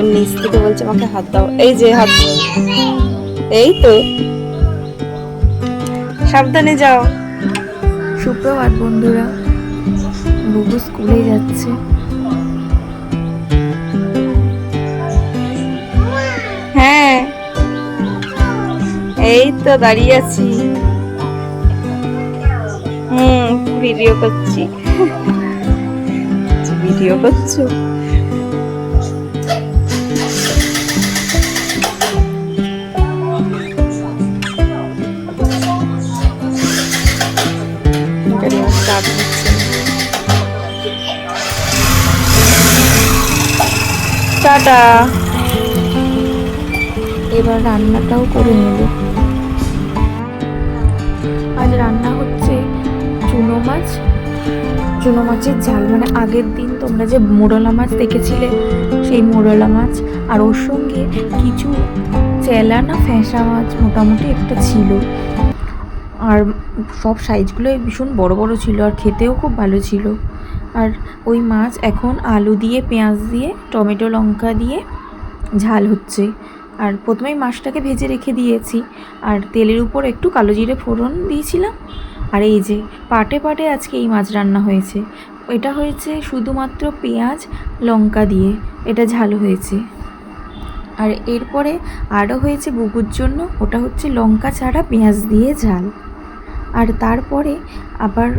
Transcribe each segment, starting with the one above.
একজন নিচ থেকে বলছে আমাকে হাত দাও। এই যে হাত এই তো। সাবধানে যাও। সুপ্রভাত বন্ধুরা বুবু স্কুলে যাচ্ছে। হ্যাঁ এই তো দাঁড়িয়ে আছি। হুম ভিডিও করছি। ভিডিও করছ? টাটা। এবার রান্নাটাও করে নেব। আজ রান্না হচ্ছে চুনো মাছ, চুনো মাছের ঝাল। মানে আগের দিন তোমরা যে মোরলা মাছ দেখেছিলে, সেই মোরলা মাছ আর ওর সঙ্গে কিছু চেলা না ফ্যাঁসা মাছ মোটামুটি একটা ছিল। আর সব সাইজগুলোই ভীষণ বড় বড় ছিল আর খেতেও খুব ভালো ছিল। আর ওই মাছ এখন আলু দিয়ে, পেঁয়াজ দিয়ে, টমেটো, লঙ্কা দিয়ে ঝাল হচ্ছে। আর প্রথমেই মাছটাকে ভেজে রেখে দিয়েছি। আর তেলের উপর একটু কালো জিরে ফোড়ন দিয়েছিলাম। আর এই যে পাটে পাটে আজকে এই মাছ রান্না হয়েছে। এটা হয়েছে শুধুমাত্র পেঁয়াজ, লঙ্কা দিয়ে। এটা ঝাল হয়েছে। আর এরপরে আরও হয়েছে বুকুর জন্য। ওটা হচ্ছে লঙ্কা ছাড়া পেঁয়াজ দিয়ে ঝাল। আর তারপরে আবার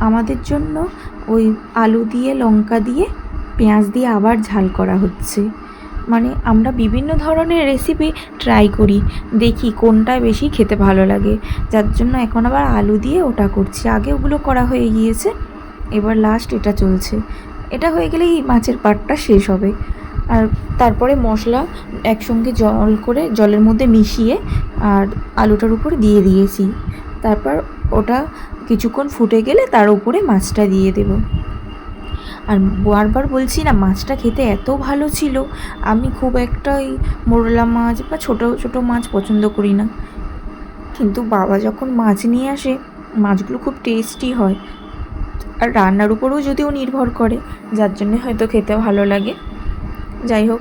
আমাদের জন্য ওই আলু দিয়ে, লঙ্কা দিয়ে, পেঁয়াজ দিয়ে আবার ঝাল করা হচ্ছে। মানে আমরা বিভিন্ন ধরনের রেসিপি ট্রাই করি, দেখি কোনটা বেশি খেতে ভালো লাগে। যার জন্য এখন আবার আলু দিয়ে ওটা করছি। আগে ওগুলো করা হয়ে গিয়েছে, এবার লাস্ট এটা চলছে। এটা হয়ে গেলেই মাছের পাটটা শেষ হবে। আর তারপরে মশলা একসঙ্গে জল করে জলের মধ্যে মিশিয়ে আর আলুটার উপর দিয়ে দিয়েছি। তারপর ওটা কিছুক্ষণ ফুটে গেলে তার উপরে মাছটা দিয়ে দেবো। আর বারবার বলছি না, মাছটা খেতে এত ভালো ছিল, আমি খুব একটা ওই মোরলা মাছ বা ছোটো ছোটো মাছ পছন্দ করি না। কিন্তু বাবা যখন মাছ নিয়ে আসে, মাছগুলো খুব টেস্টি হয়। আর রান্নার উপরেও যদিও নির্ভর করে, যার জন্যে হয়তো খেতে ভালো লাগে। যাই হোক,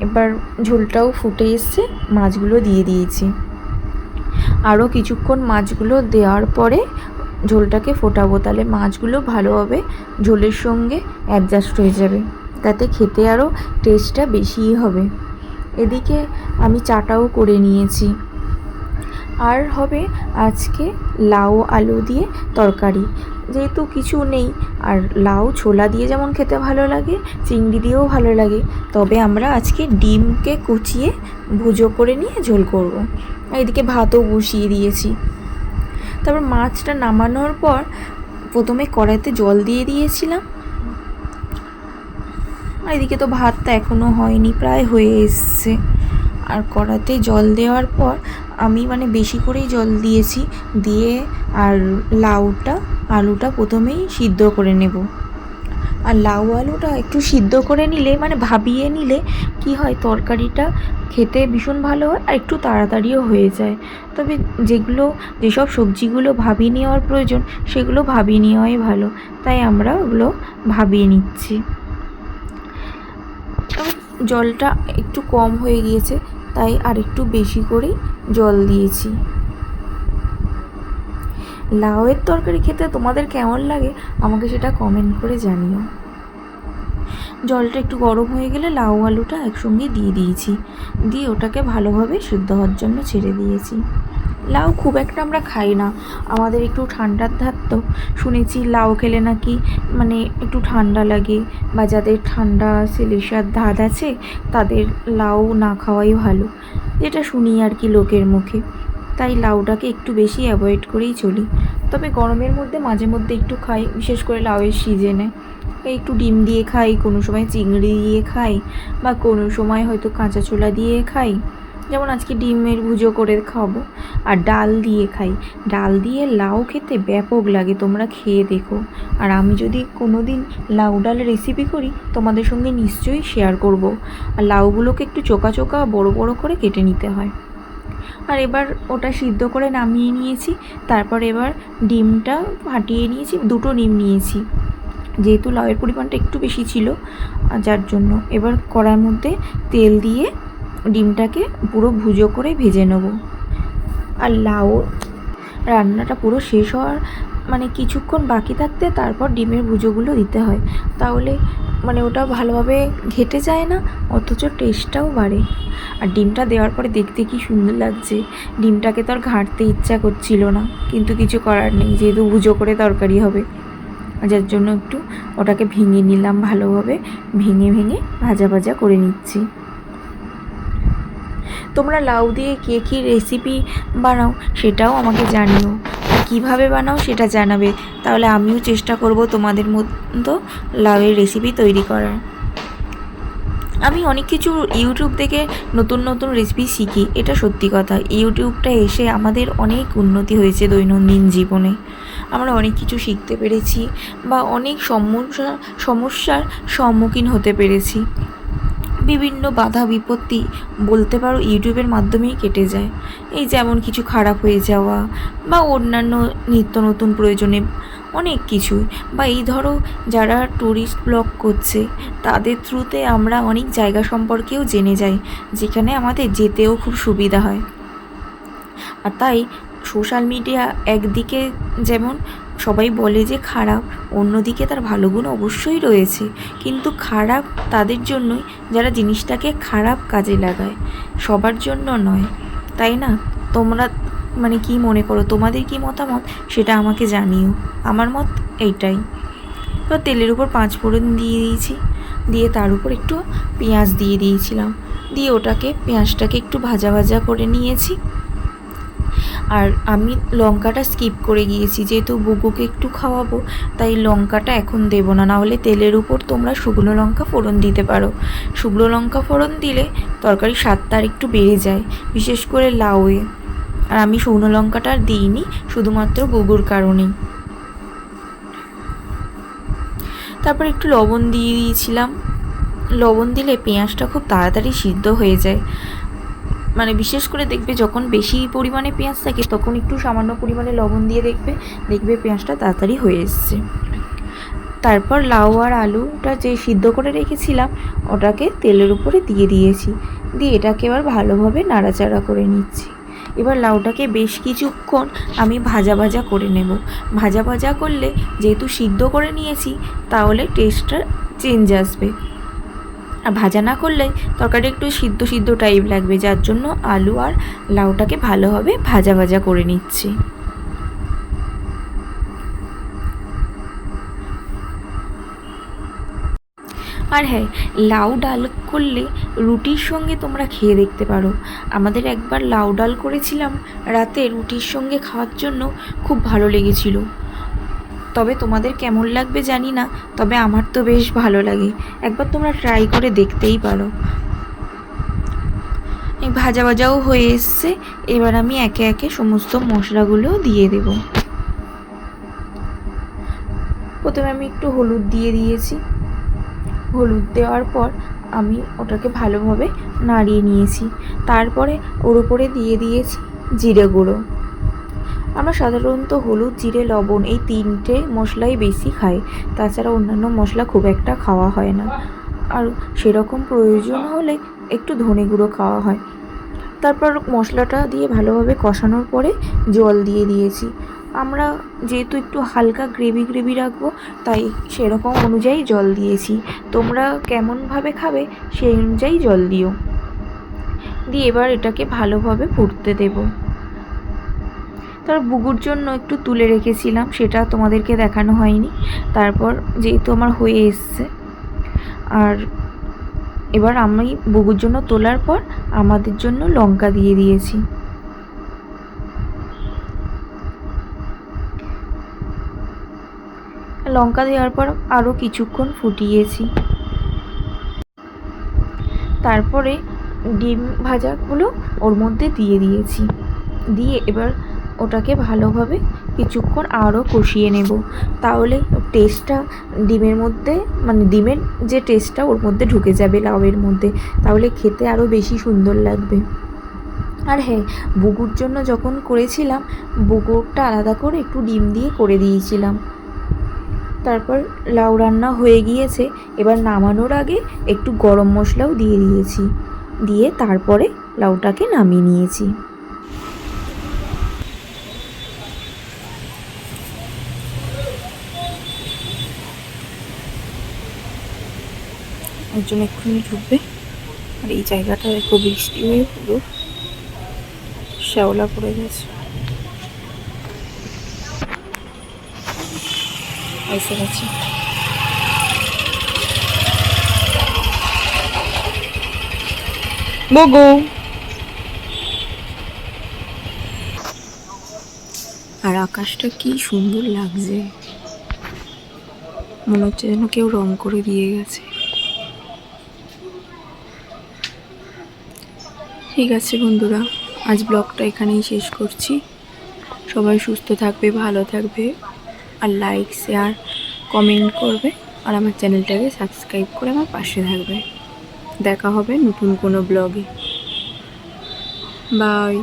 এবার ঝোলটাও ফুটে এসছে, মাছগুলো দিয়ে দিয়েছি। আরও কিছুক্ষণ মাছগুলো দেওয়ার পরে ঝোলটাকে ফোটাবো। তাহলে মাছগুলো ভালোভাবে ঝোলের সঙ্গে অ্যাডজাস্ট হয়ে যাবে। তাতে খেতে আরও টেস্টটা বেশিই হবে। এদিকে আমি চাটাও করে নিয়েছি। আর হবে আজকে লাউ আলু দিয়ে তরকারি। যেহেতু কিছু নেই, আর লাউ ছোলা দিয়ে যেমন খেতে ভালো লাগে, চিংড়ি দিয়েও ভালো লাগে, তবে আমরা আজকে ডিমকে কুচিয়ে ভুজো করে নিয়ে ঝোল করব। এদিকে ভাতও বসিয়ে দিয়েছি। তারপর মাছটা নামানোর পর প্রথমে কড়াইতে জল দিয়ে দিয়েছিলাম। আর এদিকে তো ভাতটা এখনও হয়নি, প্রায় হয়ে এসছে। আর কড়াতে জল দেওয়ার পর আমি মানে বেশি করেই জল দিয়েছি, দিয়ে আর লাউটা, আলুটা প্রথমেই সিদ্ধ করে নেব। আর লাউ আলুটা একটু সিদ্ধ করে নিলে মানে ভাবিয়ে নিলে কি হয়, তরকারিটা খেতে ভীষণ ভালো হয় আর একটু তাড়াতাড়িও হয়ে যায়। তবে যেগুলো, যেসব সবজিগুলো ভাবিয়ে নেওয়ার প্রয়োজন, সেগুলো ভাবিয়ে নেওয়াই ভালো। তাই আমরা ওগুলো ভাবিয়ে নিচ্ছি। জলটা একটু কম হয়ে গিয়েছে তাই আর একটু বেশি করে জল দিয়েছি। লাউয়ের তরকারি খেতে তোমাদের কেমন লাগে আমাকে সেটা কমেন্ট করে জানিও। জলটা একটু গরম হয়ে গেলে লাউ আলুটা একসঙ্গে দিয়ে দিয়েছি। দিয়ে ওটাকে ভালোভাবে শুদ্ধ হওয়ার জন্য ছেড়ে দিয়েছি। লাউ খুব একটা আমরা খাই না। আমাদের একটু ঠান্ডার ধার তো। শুনেছি লাউ খেলে নাকি মানে একটু ঠান্ডা লাগে বা যাদের ঠান্ডা সিলিশার ধাত আছে, তাদের লাউ না খাওয়াই ভালো। যেটা শুনি আর কি লোকের মুখে। তাই লাউটাকে একটু বেশি অ্যাভয়েড করেই চলি। তবে গরমের মধ্যে মাঝে মধ্যে একটু খাই, বিশেষ করে লাউয়ের সিজনে। একটু ডিম দিয়ে খাই, কোনো সময় চিংড়ি দিয়ে খাই বা কোনো সময় হয়তো কাঁচা ছোলা দিয়ে খাই। যেমন আজকে ডিমের ভুজো করে খাব, আর ডাল দিয়ে খাই। ডাল দিয়ে লাউ খেতে ব্যাপক লাগে, তোমরা খেয়ে দেখো। আর আমি যদি কোনো দিন লাউ ডাল রেসিপি করি, তোমাদের সঙ্গে নিশ্চয়ই শেয়ার করব। আর লাউগুলোকে একটু চোকা চোকা বড় বড় করে কেটে নিতে হয়। আর এবার ওটা সিদ্ধ করে নামিয়ে নিয়েছি, তারপর এবার ডিমটা ফাটিয়ে নিয়েছি, দুটো ডিম নিয়েছি। যেহেতু লাউয়ের পরিমাণটা একটু বেশি ছিল যার জন্য। এবার কড়ার মধ্যে তেল দিয়ে ডিমটাকে পুরো ভুজো করে ভেজে নেব। আর লাউ রান্নাটা পুরো শেষ হওয়ার মানে কিছুক্ষণ বাকি থাকতে তারপর ডিমের ভুজোগুলো দিতে হয়। তাহলে মানে ওটা ভালোভাবে ঘেটে যায় না, অথচ টেস্টটাও বাড়ে। আর ডিমটা দেওয়ার পরে দেখতে কি সুন্দর লাগছে। ডিমটাকে তো আর ঘাঁটতে ইচ্ছা করছিল না, কিন্তু কিছু করার নেই, যেহেতু ভুজো করে তরকারি হবে। যার জন্য একটু ওটাকে ভেঙে নিলাম ভালোভাবে, ভেঙে ভেঙে ভাজা ভাজা করে নিচ্ছি। তোমরা লাউ দিয়ে কে কী রেসিপি বানাও সেটাও আমাকে জানিও। কীভাবে বানাও সেটা জানাবে। তাহলে আমিও চেষ্টা করব তোমাদের মতো লাউয়ের রেসিপি তৈরি করার। আমি অনেক কিছু ইউটিউব থেকে নতুন নতুন রেসিপি শিখি, এটা সত্যি কথা। ইউটিউবটা এসে আমাদের অনেক উন্নতি হয়েছে দৈনন্দিন জীবনে। আমরা অনেক কিছু শিখতে পেরেছি বা অনেক সমস্যা, সমস্যার সম্মুখীন হতে পেরেছি। বিভিন্ন বাধা বিপত্তি বলতে পারো ইউটিউবের মাধ্যমেই কেটে যায়। এই যেমন কিছু খারাপ হয়ে যাওয়া বা অন্যান্য নিত্য নতুন প্রয়োজনে অনেক কিছুই বা এই ধরো যারা ট্যুরিস্ট ব্লগ করছে, তাদের থ্রুতে আমরা অনেক জায়গা সম্পর্কেও জেনে যাই, যেখানে আমাদের যেতেও খুব সুবিধা হয়। আর তাই সোশ্যাল মিডিয়া একদিকে যেমন সবাই বলে যে খারাপ, অন্যদিকে তার ভালো গুণ অবশ্যই রয়েছে। কিন্তু খারাপ তাদের জন্যই যারা জিনিসটাকে খারাপ কাজে লাগায়, সবার জন্য নয়। তাই না? তোমরা মানে কি মনে করো? তোমাদের কি মতামত? সেটা আমাকে জানিও। আমার মত এইটাই। তো তেলের উপর পাঁচ ফোড়ন দিয়ে দিয়েছি। দিয়ে তার উপর একটু পেঁয়াজ দিয়ে দিয়েছিলাম। দিয়ে ওটাকে, পেঁয়াজটাকে একটু ভাজা ভাজা করে নিয়েছি। আর আমি লঙ্কাটা স্কিপ করে গিয়েছি। যেহেতু বুকুকে একটু খাওয়াবো, তাই লঙ্কাটা এখন দেবো না। নাহলে তেলের উপর তোমরা শুকনো লঙ্কা ফোড়ন দিতে পারো। শুকনো লঙ্কা ফোড়ন দিলে তরকারির স্বাদটা আর একটু বেড়ে যায়, বিশেষ করে লাউয়ে। আর আমি শুকনো লঙ্কাটা আর দিইনি, শুধুমাত্র গুগুর কারণেই। তারপর একটু লবণ দিয়ে দিয়েছিলাম। লবণ দিলে পেঁয়াজটা খুব তাড়াতাড়ি সিদ্ধ হয়ে যায়। মানে বিশেষ করে দেখবে যখন বেশি পরিমাণে পেঁয়াজ থাকে, তখন একটু সামান্য পরিমাণে লবণ দিয়ে দেখবে দেখবে পেঁয়াজটা তাড়াতাড়ি হয়ে এসছে। তারপর লাউ আর আলুটা যে সিদ্ধ করে রেখেছিলাম, ওটাকে তেলের উপরে দিয়ে দিয়েছি। দিয়ে এটাকে এবার ভালোভাবে নাড়াচাড়া করে নিচ্ছি। এবার লাউটাকে বেশ কিছুক্ষণ আমি ভাজা ভাজা করে নেব। ভাজা ভাজা করলে যেহেতু সিদ্ধ করে নিয়েছি, তাহলে টেস্টটা চেঞ্জ আসবে। ভাজা না করলে তরকারিটা একটু সিদ্ধ সিদ্ধ টাইপ লাগবে, যার জন্য আলু আর লাউটাকে ভালোভাবে ভাজা ভাজা করে নিচ্ছি। আর হ্যাঁ লাউ ডাল করলে রুটির সঙ্গে তোমরা খেয়ে দেখতে পারো। আমাদের একবার লাউ ডাল করেছিলাম, রাতে রুটির সঙ্গে খাওয়ার জন্য খুব ভালো লেগেছিল। তবে তোমাদের কেমন লাগবে জানি না, তবে আমার তো বেশ ভালো লাগে। একবার তোমরা ট্রাই করে দেখতেই পারো। ভাজা ভাজাও হয়ে এসছে, এবার আমি একে একে সমস্ত মশলাগুলো দিয়ে দেব। প্রথমে আমি একটু হলুদ দিয়ে দিয়েছি। হলুদ দেওয়ার পর আমি ওটাকে ভালোভাবে নাড়িয়ে নিয়েছি। তারপরে ওর উপরে দিয়ে দিয়েছি জিরে গুঁড়ো। আমরা সাধারণত হলুদ, জিরে, লবণ এই তিনটে মশলাই বেশি খাই। তাছাড়া অন্যান্য মশলা খুব একটা খাওয়া হয় না। আর সেরকম প্রয়োজন হলে একটু ধনে গুঁড়ো খাওয়া হয়। তারপর মশলাটা দিয়ে ভালোভাবে কষানোর পরে জল দিয়ে দিয়েছি। আমরা যেহেতু একটু হালকা গ্রেভি গ্রেভি রাখব, তাই সেরকম অনুযায়ী জল দিয়েছি। তোমরা কেমনভাবে খাবে সেই অনুযায়ী জল দিও। দিয়ে এবার এটাকে ভালোভাবে ফুটতে দেবো। তার বুগুর জন্য একটু তুলে রেখেছিলাম, সেটা তোমাদেরকে দেখানো হয়নি। তারপর যেহেতু আমার হয়ে এসছে, আর এবার আমি বুগুর জন্য তোলার পর আমাদের জন্য লঙ্কা দিয়ে দিয়েছি। লঙ্কা দেওয়ার পর আরও কিছুক্ষণ ফুটিয়েছি। তারপরে ডিম ভাজাগুলো ওর মধ্যে দিয়ে দিয়েছি। দিয়ে এবার ওটাকে ভালোভাবে কিছুক্ষণ আরও কষিয়ে নেব। তাহলে টেস্টটা ডিমের মধ্যে মানে ডিমের যে টেস্টটা ওর মধ্যে ঢুকে যাবে লাউয়ের মধ্যে। তাহলে খেতে আরও বেশি সুন্দর লাগবে। আর হ্যাঁ বুগুর জন্য যখন করেছিলাম, বুগুরটা আলাদা করে একটু ডিম দিয়ে করে দিয়েছিলাম। তারপর লাউ রান্না হয়ে গিয়েছে, এবার নামানোর আগে একটু গরম মশলাও দিয়ে দিয়েছি। দিয়ে তারপরে লাউটাকে নামিয়ে নিয়েছি। একজন এক্ষুনি ঢুকবে। আর এই জায়গাটা দেখো বৃষ্টি হয়ে পুরো শ্যাওলা পড়ে গেছে। এসে গেছে। বগু। আর আকাশটা কি সুন্দর লাগছে। মনে হচ্ছে যেন কেউ রং করে দিয়ে গেছে। ঠিক আছে বন্ধুরা, আজ ব্লগটা এখানেই শেষ করছি। সবাই সুস্থ থাকবে, ভালো থাকবে, আর লাইক শেয়ার কমেন্ট করবে, আর আমার চ্যানেলটাকে সাবস্ক্রাইব করে আমার পাশে থাকবে। দেখা হবে নতুন কোনো ব্লগে। বাই